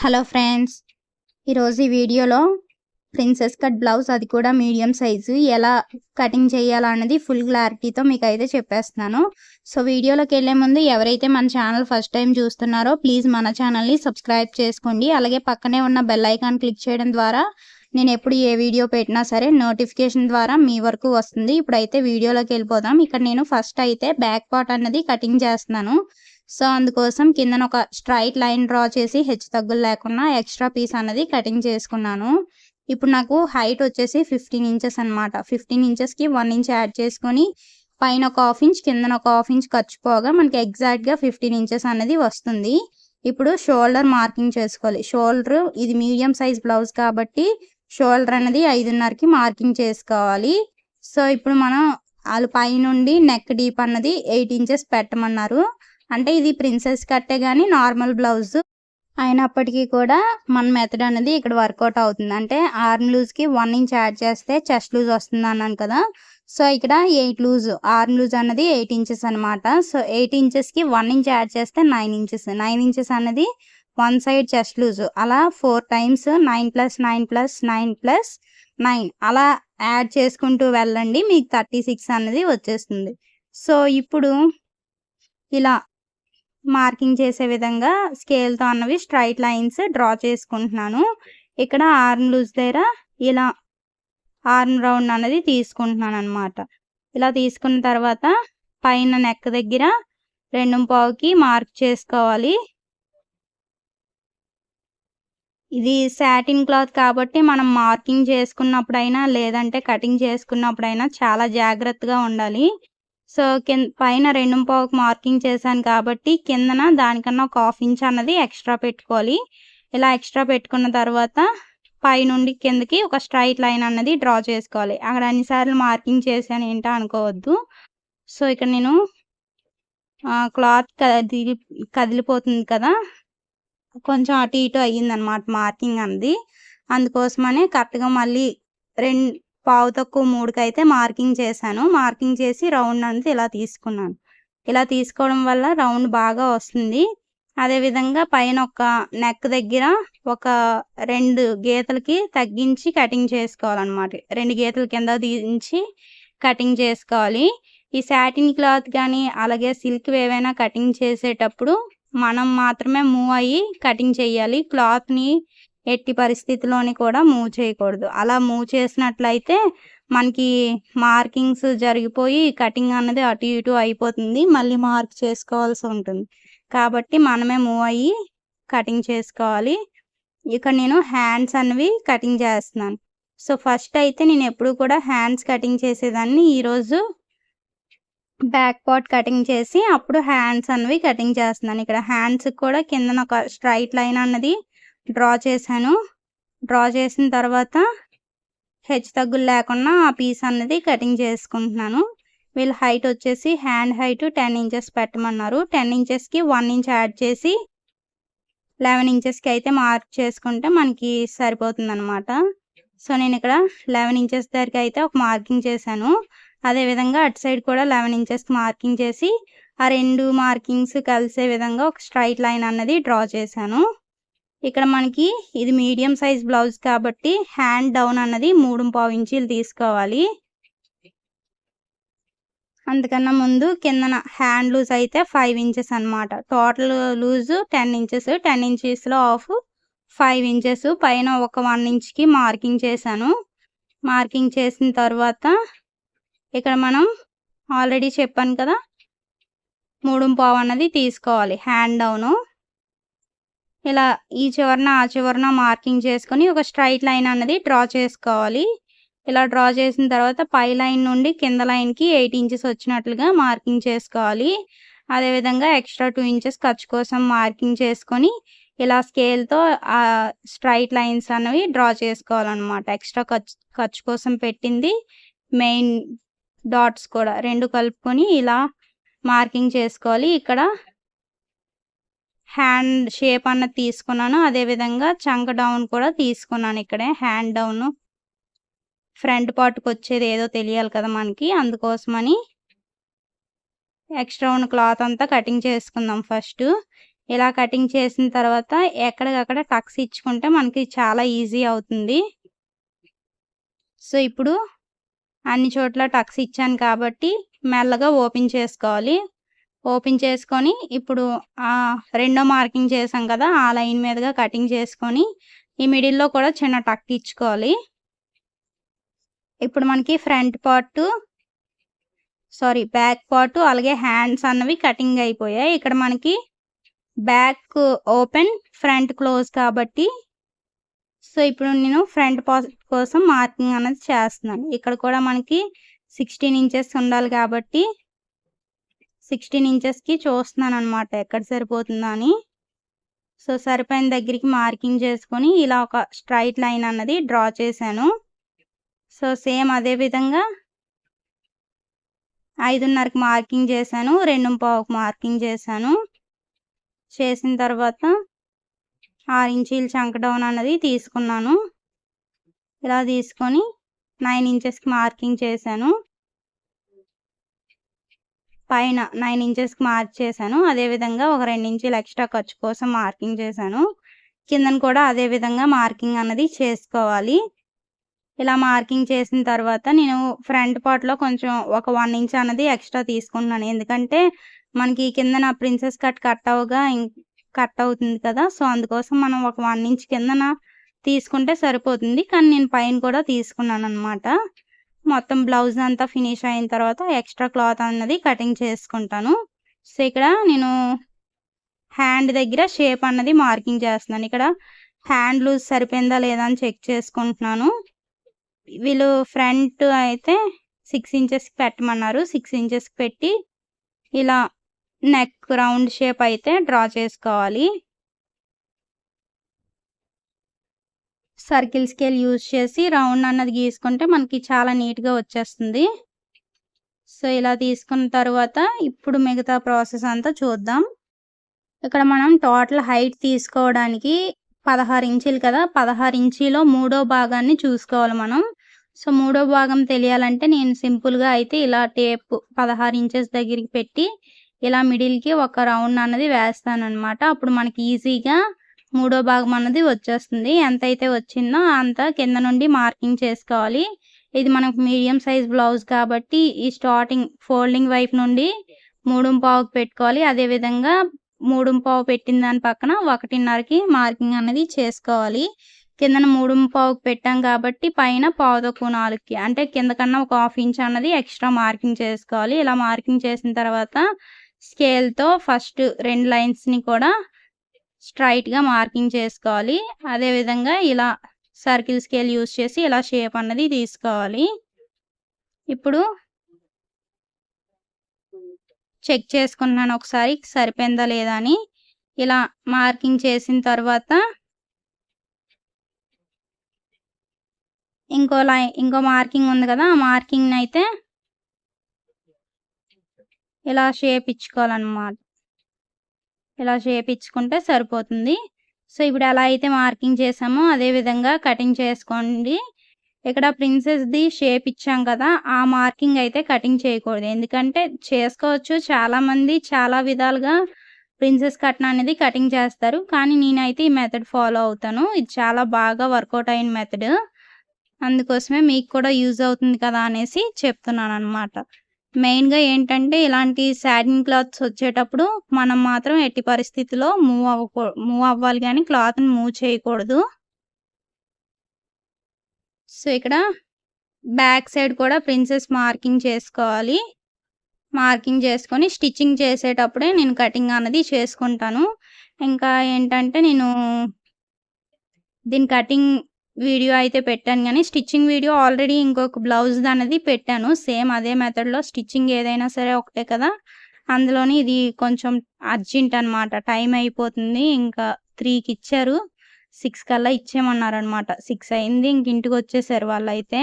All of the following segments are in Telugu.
హలో ఫ్రెండ్స్ ఈరోజు ఈ వీడియోలో ప్రిన్సెస్ కట్ బ్లౌజ్ అది కూడా మీడియం సైజు ఎలా కటింగ్ చేయాలన్నది ఫుల్ క్లారిటీతో మీకు అయితే చెప్పేస్తున్నాను. సో వీడియోలోకి వెళ్ళే ముందు ఎవరైతే మన ఛానల్ ఫస్ట్ టైం చూస్తున్నారో ప్లీజ్ మన ఛానల్ని సబ్స్క్రైబ్ చేసుకోండి. అలాగే పక్కనే ఉన్న బెల్ ఐకాన్ క్లిక్ చేయడం ద్వారా నేను ఎప్పుడు ఏ వీడియో పెట్టినా సరే నోటిఫికేషన్ ద్వారా మీ వరకు వస్తుంది. ఇప్పుడైతే వీడియోలోకి వెళ్ళిపోదాం. ఇక్కడ నేను ఫస్ట్ అయితే బ్యాక్ పార్ట్ అన్నది కటింగ్ చేస్తున్నాను. సో అందుకోసం కిందన ఒక స్ట్రైట్ లైన్ డ్రా చేసి హెచ్చు తగ్గులు లేకుండా ఎక్స్ట్రా పీస్ అన్నది కటింగ్ చేసుకున్నాను. ఇప్పుడు నాకు హైట్ వచ్చేసి ఫిఫ్టీన్ ఇంచెస్ అనమాట ఫిఫ్టీన్ ఇంచెస్కి వన్ ఇంచ్ యాడ్ చేసుకొని పైన ఒక హాఫ్ ఇంచ్ కిందన ఒక హాఫ్ ఇంచ్ ఖర్చు పోగా మనకి ఎగ్జాక్ట్గా ఫిఫ్టీన్ ఇంచెస్ అనేది వస్తుంది. ఇప్పుడు షోల్డర్ మార్కింగ్ చేసుకోవాలి. షోల్డర్ ఇది మీడియం సైజ్ బ్లౌజ్ కాబట్టి షోల్డర్ అనేది ఐదున్నరకి మార్కింగ్ చేసుకోవాలి. సో ఇప్పుడు మనం వాళ్ళు పైనుండి నెక్ డీప్ అన్నది ఎయిట్ ఇంచెస్ పెట్టమన్నారు. అంటే ఇది ప్రిన్సెస్ కట్టే కానీ నార్మల్ బ్లౌజ్ అయినప్పటికీ కూడా మన మెథడ్ అనేది ఇక్కడ వర్కౌట్ అవుతుంది. అంటే ఆర్మ్ లూజ్కి వన్ ఇంచ్ యాడ్ చేస్తే చెస్ట్ లూజ్ వస్తుంది అన్నాను కదా. సో ఇక్కడ ఎయిట్ లూజ్ ఆర్మ్ లూజ్ అన్నది ఎయిట్ ఇంచెస్ అనమాట సో ఎయిట్ ఇంచెస్కి వన్ ఇంచ్ యాడ్ చేస్తే నైన్ ఇంచెస్ నైన్ ఇంచెస్ అనేది వన్ సైడ్ చెస్ట్ లూజ్ అలా four times nine plus nine plus nine plus nine అలా యాడ్ చేసుకుంటూ వెళ్ళండి మీకు థర్టీ సిక్స్ అనేది వచ్చేస్తుంది. సో ఇప్పుడు ఇలా మార్కింగ్ చేసే విధంగా స్కేల్తో అన్నవి స్ట్రైట్ లైన్స్ డ్రా చేసుకుంటున్నాను. ఇక్కడ ఆర్మ్ లూజ్ దగ్గర ఇలా ఆర్మ్ రౌండ్ అనేది తీసుకుంటున్నాను అనమాట ఇలా తీసుకున్న తర్వాత పైన నెక్ దగ్గర రెండు పావుకి మార్క్ చేసుకోవాలి. ఇది శాటిన్ క్లాత్ కాబట్టి మనం మార్కింగ్ చేసుకున్నప్పుడైనా లేదంటే కటింగ్ చేసుకున్నప్పుడైనా చాలా జాగ్రత్తగా ఉండాలి. సో కింద పైన రెండు పావుకు మార్కింగ్ చేశాను కాబట్టి కిందన దానికన్నా ఒక హాఫ్ ఇంచ్ అన్నది ఎక్స్ట్రా పెట్టుకోవాలి. ఇలా ఎక్స్ట్రా పెట్టుకున్న తర్వాత పైనుండి కిందకి ఒక స్ట్రైట్ లైన్ అన్నది డ్రా చేసుకోవాలి. అక్కడ అన్నిసార్లు మార్కింగ్ చేశాను ఏంటో అనుకోవద్దు. సో ఇక్కడ నేను క్లాత్ కదిలి కదిలిపోతుంది కదా. కొంచెం అటు ఇటు అయ్యిందనమాట మార్కింగ్ అన్నది. అందుకోసమనే కరెక్ట్గా మళ్ళీ రెండు పావు తక్కువ మూడుకి అయితే మార్కింగ్ చేశాను. మార్కింగ్ చేసి రౌండ్ అంతా ఇలా తీసుకున్నాను. ఇలా తీసుకోవడం వల్ల రౌండ్ బాగా వస్తుంది. అదేవిధంగా పైన ఒక నెక్ దగ్గర ఒక రెండు గీతలకి తగ్గించి కటింగ్ చేసుకోవాలన్నమాట. రెండు గీతల కింద దించి కటింగ్ చేసుకోవాలి. ఈ సాటిన్ క్లాత్ కానీ అలాగే సిల్క్ ఏవైనా కటింగ్ చేసేటప్పుడు మనం మాత్రమే మూవ్ అయ్యి కటింగ్ చేయాలి. క్లాత్ని ఎట్టి పరిస్థితిలోని కూడా మూవ్ చేయకూడదు. అలా మూవ్ చేసినట్లయితే మనకి మార్కింగ్స్ జరిగిపోయి కటింగ్ అన్నది అటు ఇటు అయిపోతుంది. మళ్ళీ మార్క్ చేసుకోవాల్సి ఉంటుంది. కాబట్టి మనమే మూవ్ అయ్యి కటింగ్ చేసుకోవాలి. ఇక్కడ నేను హ్యాండ్స్ అనేవి కటింగ్ చేస్తున్నాను. సో ఫస్ట్ అయితే నేను ఎప్పుడు కూడా హ్యాండ్స్ కటింగ్ చేసేదాన్ని. ఈరోజు బ్యాక్ పార్ట్ కటింగ్ చేసి అప్పుడు హ్యాండ్స్ అనేవి కటింగ్ చేస్తున్నాను. ఇక్కడ హ్యాండ్స్ కూడా కింద ఒక స్ట్రైట్ లైన్ అన్నది డ్రా చేశాను. డ్రా చేసిన తర్వాత హెచ్ తగ్గులు లేకుండా ఆ పీస్ అన్నది కటింగ్ చేసుకుంటున్నాను. వీళ్ళ హైట్ వచ్చేసి హ్యాండ్ హైట్ టెన్ ఇంచెస్ పెట్టమన్నారు. టెన్ ఇంచెస్కి వన్ ఇంచ్ యాడ్ చేసి లెవెన్ ఇంచెస్కి అయితే మార్క్ చేసుకుంటే మనకి సరిపోతుంది అనమాట సో నేను ఇక్కడ లెవెన్ ఇంచెస్ దగ్గరికి అయితే ఒక మార్కింగ్ చేశాను. అదేవిధంగా అటు సైడ్ కూడా లెవెన్ ఇంచెస్కి మార్కింగ్ చేసి ఆ రెండు మార్కింగ్స్ కలిసే విధంగా ఒక స్ట్రైట్ లైన్ అన్నది డ్రా చేశాను. ఇక్కడ మనకి ఇది మీడియం సైజ్ బ్లౌజ్ కాబట్టి హ్యాండ్ డౌన్ అన్నది మూడు పావు ఇంచీలు తీసుకోవాలి. అందుకన్నా ముందు కిందన హ్యాండ్ లూజ్ అయితే ఫైవ్ ఇంచెస్ అనమాట total loose ten inches. Ten ఇంచెస్లో half five inches. పైన ఒక వన్ ఇంచ్కి మార్కింగ్ చేశాను. మార్కింగ్ చేసిన తర్వాత ఇక్కడ మనం ఆల్రెడీ చెప్పాను కదా మూడు పావు అన్నది తీసుకోవాలి హ్యాండ్ డౌను. ఇలా ఈ చివరన ఆ చివరన మార్కింగ్ చేసుకొని ఒక స్ట్రైట్ లైన్ అన్నది డ్రా చేసుకోవాలి. ఇలా డ్రా చేసిన తర్వాత పై లైన్ నుండి కింద లైన్కి ఎయిట్ ఇంచెస్ వచ్చినట్లుగా మార్కింగ్ చేసుకోవాలి. అదేవిధంగా ఎక్స్ట్రా టూ ఇంచెస్ ఖర్చు కోసం మార్కింగ్ చేసుకొని ఇలా స్కేల్తో ఆ స్ట్రైట్ లైన్స్ అనేవి డ్రా చేసుకోవాలన్నమాట. ఎక్స్ట్రా ఖర్చు ఖర్చు కోసం పెట్టింది మెయిన్ డాట్స్ కూడా. రెండు కలుపుకొని ఇలా మార్కింగ్ చేసుకోవాలి. ఇక్కడ హ్యాండ్ షేప్ అన్నది తీసుకున్నాను. అదేవిధంగా చంక డౌన్ కూడా తీసుకున్నాను ఇక్కడే. హ్యాండ్ డౌన్ ఫ్రంట్ పార్ట్కి వచ్చేది ఏదో తెలియాలి కదా మనకి. అందుకోసమని ఎక్స్ట్రా ఉన్న క్లాత్ అంతా కటింగ్ చేసుకుందాం ఫస్ట్ ఇలా కటింగ్ చేసిన తర్వాత ఎక్కడికక్కడ టక్స్ ఇచ్చుకుంటే మనకి చాలా ఈజీ అవుతుంది. సో ఇప్పుడు అన్ని చోట్ల టక్స్ ఇచ్చాను కాబట్టి మెల్లగా ఓపెన్ చేసుకోవాలి. ఓపెన్ చేసుకొని ఇప్పుడు ఆ రెండో మార్కింగ్ చేసాం కదా ఆ లైన్ మీదుగా కటింగ్ చేసుకొని ఈ మిడిల్లో కూడా చిన్న టక్ ఇచ్చుకోవాలి. ఇప్పుడు మనకి front part sorry back part అలాగే హ్యాండ్స్ అన్నవి కటింగ్ అయిపోయాయి. ఇక్కడ మనకి బ్యాక్ ఓపెన్ ఫ్రంట్ క్లోజ్ కాబట్టి సో ఇప్పుడు నేను ఫ్రంట్ పార్ట్ కోసం మార్కింగ్ అనేది చేస్తున్నాను. ఇక్కడ కూడా మనకి సిక్స్టీన్ ఇంచెస్ ఉండాలి కాబట్టి సిక్స్టీన్ ఇంచెస్కి చూస్తున్నాను అనమాట ఎక్కడ సరిపోతుందా అని. సో సరిపోయిన దగ్గరికి మార్కింగ్ చేసుకొని ఇలా ఒక స్ట్రైట్ లైన్ అన్నది డ్రా చేశాను. సో సేమ్ అదే విధంగా ఐదున్నరకు మార్కింగ్ చేశాను. రెండు పావుకు మార్కింగ్ చేశాను. చేసిన తర్వాత ఆరు ఇంచీలు చంక డౌన్ అన్నది తీసుకున్నాను. ఇలా తీసుకొని నైన్ ఇంచెస్కి మార్కింగ్ చేశాను. పైన నైన్ ఇంచెస్కి మార్క్ చేశాను. అదేవిధంగా ఒక రెండు ఇంచులు ఎక్స్ట్రా ఖర్చు కోసం మార్కింగ్ చేశాను. కిందన కూడా అదే విధంగా మార్కింగ్ అన్నది చేసుకోవాలి. ఇలా మార్కింగ్ చేసిన తర్వాత నేను ఫ్రంట్ పార్ట్లో కొంచెం ఒక వన్ ఇంచ్ అన్నది ఎక్స్ట్రా తీసుకుంటున్నాను ఎందుకంటే మనకి కిందన ప్రిన్సెస్ కట్ కట్ అవగా కట్ అవుతుంది కదా సో అందుకోసం మనం ఒక వన్ ఇంచ్ కిందన తీసుకుంటే సరిపోతుంది. కానీ నేను పైన కూడా తీసుకున్నాను అనమాట మొత్తం బ్లౌజ్ అంతా ఫినిష్ అయిన తర్వాత ఎక్స్ట్రా క్లాత్ అన్నది కటింగ్ చేసుకుంటాను. సో ఇక్కడ నేను హ్యాండ్ దగ్గర షేప్ అన్నది మార్కింగ్ చేస్తున్నాను. ఇక్కడ హ్యాండ్ లూజ్ సరిపోయిందా లేదా అని చెక్ చేసుకుంటున్నాను. వీళ్ళు ఫ్రంట్ అయితే సిక్స్ ఇంచెస్కి పెట్టమన్నారు. సిక్స్ ఇంచెస్కి పెట్టి ఇలా నెక్ రౌండ్ షేప్ అయితే డ్రా చేసుకోవాలి. సర్కిల్ స్కేల్ యూజ్ చేసి రౌండ్ అన్నది గీసుకుంటే మనకి చాలా నీట్గా వచ్చేస్తుంది. సో ఇలా తీసుకున్న తర్వాత ఇప్పుడు మిగతా ప్రాసెస్ అంతా చూద్దాం. ఇక్కడ మనం టోటల్ హైట్ తీసుకోవడానికి పదహారు ఇంచీలు కదా పదహారు ఇంచీలో మూడో భాగాన్ని చూసుకోవాలి మనం. సో మూడో భాగం తెలియాలంటే నేను సింపుల్గా అయితే ఇలా టేప్ పదహారు ఇంచెస్ దగ్గరికి పెట్టి ఇలా మిడిల్కి ఒక రౌండ్ అన్నది వేస్తాను అనమాట అప్పుడు మనకి ఈజీగా మూడో భాగం అన్నది వచ్చేస్తుంది. ఎంత అయితే వచ్చిందో అంత కింద నుండి మార్కింగ్ చేసుకోవాలి. ఇది మనకు మీడియం సైజ్ బ్లౌజ్ కాబట్టి ఈ స్టార్టింగ్ ఫోల్డింగ్ వైపు నుండి మూడు పావుకి పెట్టుకోవాలి. అదేవిధంగా మూడు పావు పెట్టిన దాని పక్కన ఒకటిన్నరకి మార్కింగ్ అనేది చేసుకోవాలి. కిందన మూడు పావుకి పెట్టాం కాబట్టి పైన పావు తక్కువ నాలుగుకి అంటే కింద కన్నా ఒక హాఫ్ ఇంచ్ అన్నది ఎక్స్ట్రా మార్కింగ్ చేసుకోవాలి. ఇలా మార్కింగ్ చేసిన తర్వాత స్కేల్తో ఫస్ట్ రెండు లైన్స్ని కూడా స్ట్రైట్గా మార్కింగ్ చేసుకోవాలి. అదేవిధంగా ఇలా సర్కిల్ స్కేల్ యూస్ చేసి ఇలా షేప్ అన్నది తీసుకోవాలి. ఇప్పుడు చెక్ చేసుకున్నాను ఒకసారి సరిపోయిందా లేదా అని. ఇలా మార్కింగ్ చేసిన తర్వాత ఇంకో లై ఇంకో మార్కింగ్ ఉంది కదా ఆ మార్కింగ్ అయితే ఇలా షేప్ ఇచ్చుకోవాలన్నమాట. ఇలా షేప్ ఇచ్చుకుంటే సరిపోతుంది. సో ఇప్పుడు ఎలా అయితే మార్కింగ్ చేసామో అదే విధంగా కటింగ్ చేసుకోండి. ఇక్కడ ప్రిన్సెస్ది షేప్ ఇచ్చాం కదా ఆ మార్కింగ్ అయితే కటింగ్ చేయకూడదు. ఎందుకంటే చేసుకోవచ్చు చాలామంది చాలా విధాలుగా ప్రిన్సెస్ కట్న అనేది కటింగ్ చేస్తారు. కానీ నేనైతే ఈ మెథడ్ ఫాలో అవుతాను. ఇది చాలా బాగా వర్కౌట్ అయిన మెథడ్. అందుకోసమే మీకు కూడా యూజ్ అవుతుంది కదా అనేసి చెప్తున్నాను అనమాట మెయిన్గా ఏంటంటే ఇలాంటి శాటిన్ క్లాత్స్ వచ్చేటప్పుడు మనం మాత్రం ఎట్టి పరిస్థితిలో మూవ్ అవ్వకూ మూవ్ అవ్వాలి కానీ క్లాత్ని మూవ్ చేయకూడదు. సో ఇక్కడ బ్యాక్ సైడ్ కూడా ప్రిన్సెస్ మార్కింగ్ చేసుకోవాలి. మార్కింగ్ చేసుకొని స్టిచ్చింగ్ చేసేటప్పుడే నేను కటింగ్ అన్నది చేసుకుంటాను. ఇంకా ఏంటంటే నేను దీని కటింగ్ వీడియో అయితే పెట్టాను కానీ స్టిచ్చింగ్ వీడియో ఆల్రెడీ ఇంకొక బ్లౌజ్ అనేది పెట్టాను. సేమ్ అదే మెథడ్లో స్టిచ్చింగ్ ఏదైనా సరే ఒకటే కదా. అందులోని ఇది కొంచెం అర్జెంట్ అనమాట టైం అయిపోతుంది. ఇంకా త్రీకి ఇచ్చారు. సిక్స్ కల్లా ఇచ్చేయమన్నారు అనమాట సిక్స్ అయింది. ఇంక ఇంటికి వచ్చేసారు వాళ్ళు అయితే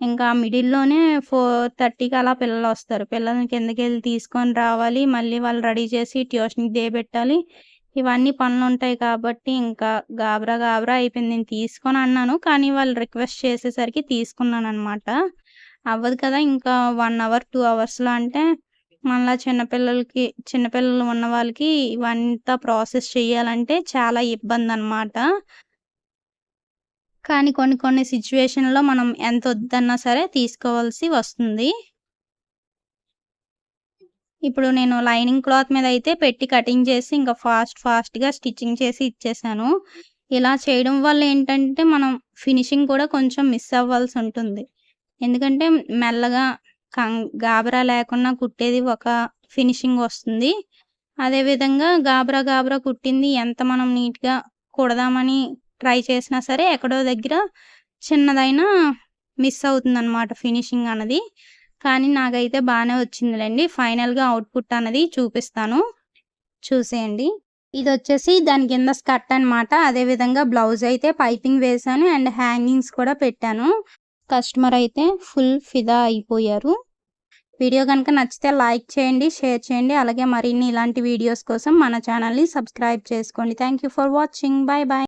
ఇంకా మిడిల్లోనే ఫోర్ థర్టీకి అలా పిల్లలు వస్తారు. పిల్లల్ని కిందకి వెళ్ళి తీసుకొని రావాలి. మళ్ళీ వాళ్ళు రెడీ చేసి ట్యూషన్కి దే పెట్టాలి. ఇవన్నీ పనులు ఉంటాయి కాబట్టి ఇంకా గాబరా గాబరా అయిపోయింది. నేను తీసుకొని అన్నాను. కానీ వాళ్ళు రిక్వెస్ట్ చేసేసరికి తీసుకున్నాను అనమాట అవ్వదు కదా ఇంకా వన్ అవర్ టూ అవర్స్లో అంటే మళ్ళీ చిన్నపిల్లలకి చిన్నపిల్లలు ఉన్న వాళ్ళకి ఇవంతా ప్రాసెస్ చేయాలంటే చాలా ఇబ్బంది అనమాట కానీ కొన్ని కొన్ని సిచ్యువేషన్లో మనం ఎంత వద్దన్నా సరే తీసుకోవాల్సి వస్తుంది. ఇప్పుడు నేను లైనింగ్ క్లాత్ మీద అయితే పెట్టి కటింగ్ చేసి ఇంకా ఫాస్ట్ ఫాస్ట్‌గా స్టిచ్చింగ్ చేసి ఇచ్చేసాను. ఇలా చేయడం వల్ల ఏంటంటే మనం ఫినిషింగ్ కూడా కొంచెం మిస్ అవ్వాల్సి ఉంటుంది. ఎందుకంటే మెల్లగా కం గాబరా లేకుండా కుట్టేది ఒక ఫినిషింగ్ వస్తుంది. అదేవిధంగా గాబరా గాబరా కుట్టింది ఎంత మనం నీట్‌గా కుడదామని ట్రై చేసినా సరే ఎక్కడో దగ్గర చిన్నదైనా మిస్ అవుతుందనమాట ఫినిషింగ్ అన్నది. కానీ నాకైతే బాగానే వచ్చిందిలేండి ఫైనల్‌గా అవుట్‌పుట్ అనేది చూపిస్తాను. చూసేయండి. ఇది వచ్చేసి దాని కింద స్కర్ట్ అనమాట. అదేవిధంగా బ్లౌజ్ అయితే పైపింగ్ వేశాను అండ్ హ్యాంగింగ్స్ కూడా పెట్టాను. కస్టమర్ అయితే ఫుల్ ఫిదా అయిపోయారు. వీడియో కనుక నచ్చితే లైక్ చేయండి, షేర్ చేయండి. అలాగే మరిన్ని ఇలాంటి వీడియోస్ కోసం మన ఛానల్‌ని సబ్స్క్రైబ్ చేసుకోండి. Thank you for watching. Bye bye.